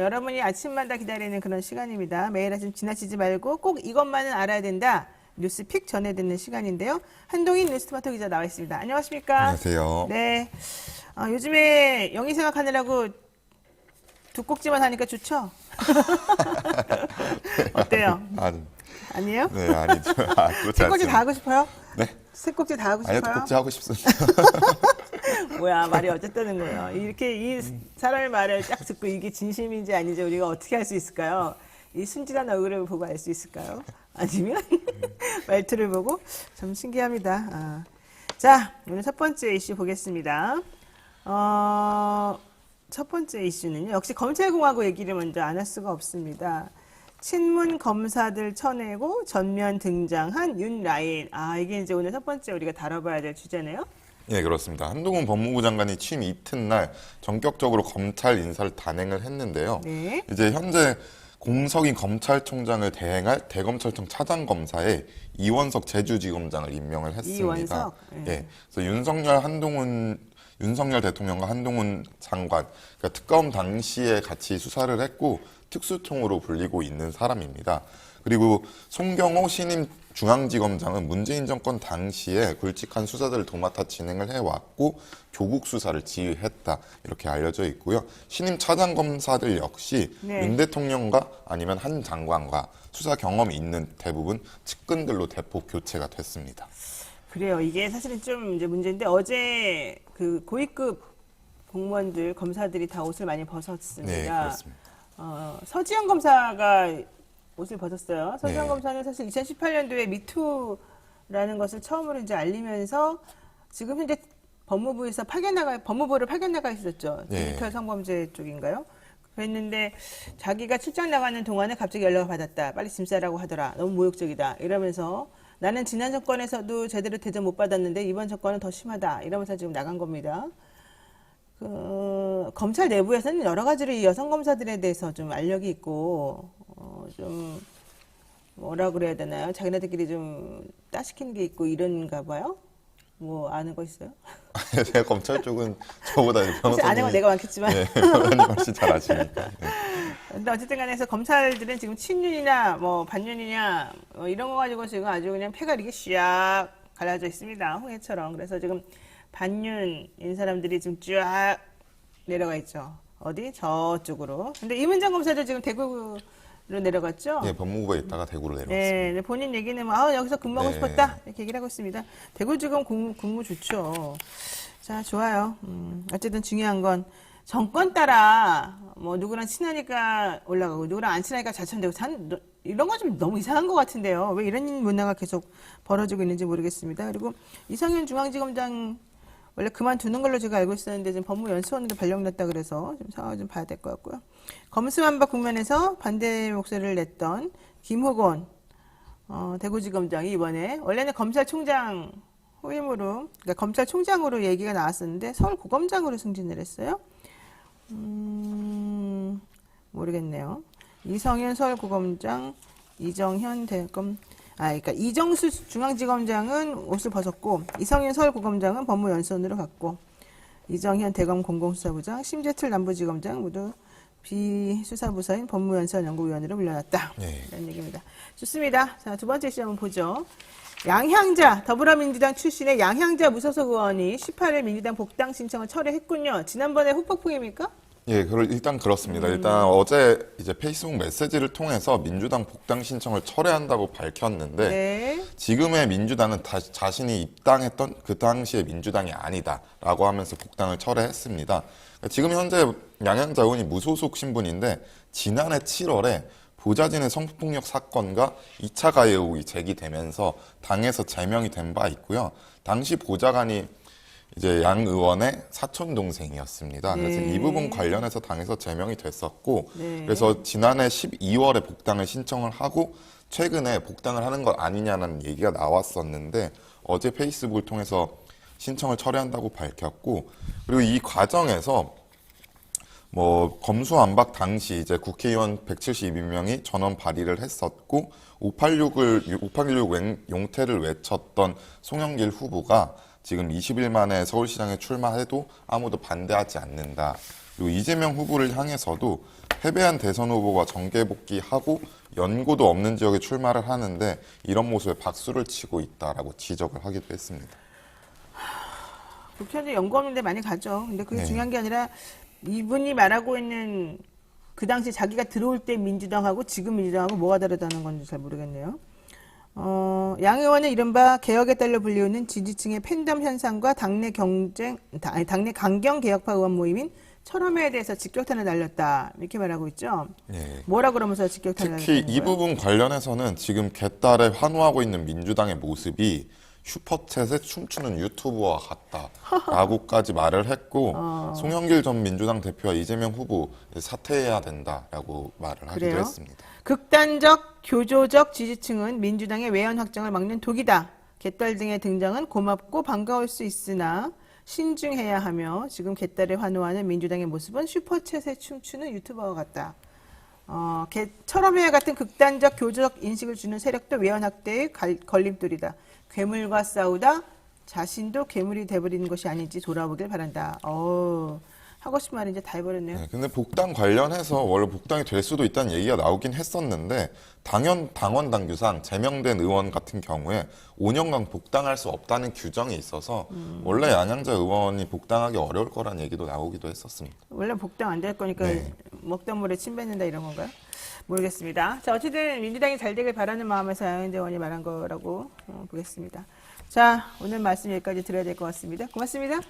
여러분이 아침마다 기다리는 그런 시간입니다. 매일 아침 지나치지 말고 꼭 이것만은 알아야 된다. 뉴스 픽 전해 듣는 시간인데요. 한동인 뉴스토마토 기자 나와 있습니다. 안녕하십니까? 안녕하세요. 네. 아, 요즘에 영희 생각하느라고 두 꼭지만 하니까 좋죠? 어때요? 아니, 아니에요? 네, 아니죠. 아, 세 꼭지. 다 하고 싶어요? 네. 세 꼭지 다 하고 싶어요? 아니요, 꼭지 하고 싶습니다. 뭐야 말이 어쨌다는 거예요. 이렇게 이 사람의 말을 딱 듣고 이게 진심인지 아닌지 우리가 어떻게 할수 있을까요? 이 순진한 얼굴을 보고 알 수 있을까요? 아니면 말투를 보고 좀 신기합니다. 아. 자 오늘 첫 번째 이슈 보겠습니다. 어, 첫 번째 이슈는요. 역시 검찰공화국 얘기를 먼저 안 할 수가 없습니다. 친문 검사들 쳐내고 전면 등장한 윤라인. 아 이게 이제 오늘 첫 번째 우리가 다뤄봐야 될 주제네요. 예, 그렇습니다. 한동훈 법무부 장관이 취임 이튿날 전격적으로 검찰 인사를 단행을 했는데요. 네. 이제 현재 공석인 검찰총장을 대행할 대검찰청 차장검사에 이원석 제주지검장을 임명을 했습니다. 이원석? 예. 예. 그래서 윤석열 한동훈 윤석열 대통령과 한동훈 장관 그러니까 특검 당시에 같이 수사를 했고 특수통으로 불리고 있는 사람입니다. 그리고 송경호 신임 중앙지검장은 문재인 정권 당시에 굵직한 수사들을 도맡아 진행을 해왔고 조국 수사를 지휘했다 이렇게 알려져 있고요. 신임 차장 검사들 역시 네. 윤 대통령과 아니면 한 장관과 수사 경험이 있는 대부분 측근들로 대폭 교체가 됐습니다. 그래요. 이게 사실은 좀 이제 문제인데 어제 그 고위급 공무원들 검사들이 다 옷을 많이 벗었습니다. 네, 그렇습니다. 어, 서지영 검사가 옷을 벗었어요. 서지영 네. 검사는 사실 2018년도에 미투라는 것을 처음으로 이제 알리면서 지금 현재 법무부에서 파견 나가 법무부를 파견 나가 있었죠. 네. 디지털 성범죄 쪽인가요? 그랬는데 자기가 출장 나가는 동안에 갑자기 연락을 받았다. 빨리 짐 싸라고 하더라. 너무 모욕적이다. 이러면서 나는 지난 정권에서도 제대로 대접 못 받았는데 이번 정권은 더 심하다. 이러면서 지금 나간 겁니다. 그, 검찰 내부에서는 여러 가지로 이 여성 검사들에 대해서 좀 알력이 있고, 어, 좀, 뭐라 그래야 되나요? 자기네들끼리 좀 따시키는 게 있고 이런가 봐요? 뭐, 아는 거 있어요? 제가 검찰 쪽은 저보다 변호사님 아는 건 내가 많겠지만. 네, 변호사님 훨씬 잘 아시니까. 네. 근데 어쨌든 간에 해서 검찰들은 지금 친윤이나 뭐 반윤이냐 뭐 이런 거 가지고 지금 아주 그냥 패가 이렇게 쫙 갈라져 있습니다. 홍해처럼. 그래서 지금 반윤인 사람들이 지금 쫙 내려가 있죠. 어디? 저쪽으로. 근데 이문장 검사도 지금 대구 로 내려갔죠? 예, 법무부에 있다가 대구로. 네, 근데 본인 얘기는 뭐, 아, 여기서 근무하고 네. 싶었다. 이렇게 얘기를 하고 있습니다. 대구 지금 근무, 근무 좋죠. 자, 좋아요. 음, 어쨌든 중요한 건 정권 따라 뭐 누구랑 친하니까 올라가고 누구랑 안 친하니까 자천되고 산, 너- 이런 건 좀 너무 이상한 것 같은데요. 왜 이런 문화가 계속 벌어지고 있는지 모르겠습니다. 그리고 이상현 중앙지검장 원래 그만두는 걸로 제가 알고 있었는데 지금 법무연수원으로 발령났다 그래서 좀 상황을 좀 봐야 될 것 같고요. 검수완박 국면에서 반대 목소리를 냈던 김호곤 어, 대구지검장이 이번에 원래는 검찰총장 후임으로 그러니까 검찰총장으로 얘기가 나왔었는데 서울고검장으로 승진을 했어요. 음, 모르겠네요. 이성현 서울고검장, 이정현 대검, 아, 그러니까 이정수 중앙지검장은 옷을 벗었고 이성현 서울고검장은 법무연수원으로 갔고 이정현 대검 공공수사부장, 심재틀 남부지검장 모두 비수사부서인 법무연수원 연구위원으로 물러났다. 네. 이런 얘기입니다. 좋습니다. 자, 두 번째 시험은 보죠. 양향자, 더불어민주당 출신의 양향자 무소속 의원이 18일 민주당 복당 신청을 철회했군요. 지난번에 후폭풍입니까? 예, 그럴 일단 그렇습니다. 일단 어제 이제 페이스북 메시지를 통해서 민주당 복당 신청을 철회한다고 밝혔는데 네. 지금의 민주당은 다, 자신이 입당했던 그 당시의 민주당이 아니다라고 하면서 복당을 철회했습니다. 그러니까 지금 현재 양양자 의원이 무소속 신분인데 지난해 7월에 보좌진의 성폭력 사건과 2차 가해 의혹이 제기되면서 당에서 제명이 된 바 있고요. 당시 보좌관이 이제 양 의원의 사촌 동생이었습니다. 그래서 네. 이 부분 관련해서 당에서 제명이 됐었고, 네. 그래서 지난해 12월에 복당을 신청을 하고 최근에 복당을 하는 것 아니냐는 얘기가 나왔었는데 어제 페이스북을 통해서 신청을 철회한다고 밝혔고, 그리고 이 과정에서 뭐 검수안박 당시 이제 국회의원 172명이 전원 발의를 했었고 586을 586 용태를 외쳤던 송영길 후보가 지금 20일 만에 서울시장에 출마해도 아무도 반대하지 않는다. 그리고 이재명 후보를 향해서도 패배한 대선 후보가 정계 복귀하고 연고도 없는 지역에 출마를 하는데 이런 모습에 박수를 치고 있다라고 지적을 하기도 했습니다. 국회의원들 연구 없는데 많이 가죠. 근데 그게 네. 중요한 게 아니라 이분이 말하고 있는 그 당시 자기가 들어올 때 민주당하고 지금 민주당하고 뭐가 다르다는 건지 잘 모르겠네요. 어, 양 의원은 이른바 개혁에 따라 불리우는 지지층의 팬덤 현상과 당내 경쟁, 다- 아니, 당내 강경 개혁파 의원 모임인 철험회에 대해서 직격탄을 날렸다. 이렇게 말하고 있죠. 예. 뭐라 그러면서 직격탄을 특히 이 거예요? 부분 관련해서는 지금 개딸에 환호하고 있는 민주당의 모습이 슈퍼챗에 춤추는 유튜버와 같다라고까지 말을 했고 어. 송영길 전 민주당 대표와 이재명 후보 사퇴해야 된다라고 말을 하기도 그래요? 했습니다. 극단적 교조적 지지층은 민주당의 외연 확장을 막는 독이다. 개딸 등의 등장은 고맙고 반가울 수 있으나 신중해야 하며 지금 개딸에 환호하는 민주당의 모습은 슈퍼챗에 춤추는 유튜버와 같다. 어, 개처럼해와 같은 극단적 교조적 인식을 주는 세력도 외연 확대의 갈- 걸림돌이다. 괴물과 싸우다 자신도 괴물이 돼버리는 것이 아닌지 돌아보길 바란다. 어, 하고 싶은 말 이제 다 해버렸네요. 네, 근데 복당 관련해서 원래 복당이 될 수도 있다는 얘기가 나오긴 했었는데 당연 당원 당규상 제명된 의원 같은 경우에 5년간 복당할 수 없다는 규정이 있어서 원래 양양자 의원이 복당하기 어려울 거란 얘기도 나오기도 했었습니다. 원래 복당 안 될 거니까 네. 먹던 물에 침 뱉는다 이런 건가요? 모르겠습니다. 자, 어쨌든 민주당이 잘 되길 바라는 마음에서 양현재 의원이 말한 거라고 어, 보겠습니다. 자, 오늘 말씀 여기까지 드려야 될 것 같습니다. 고맙습니다.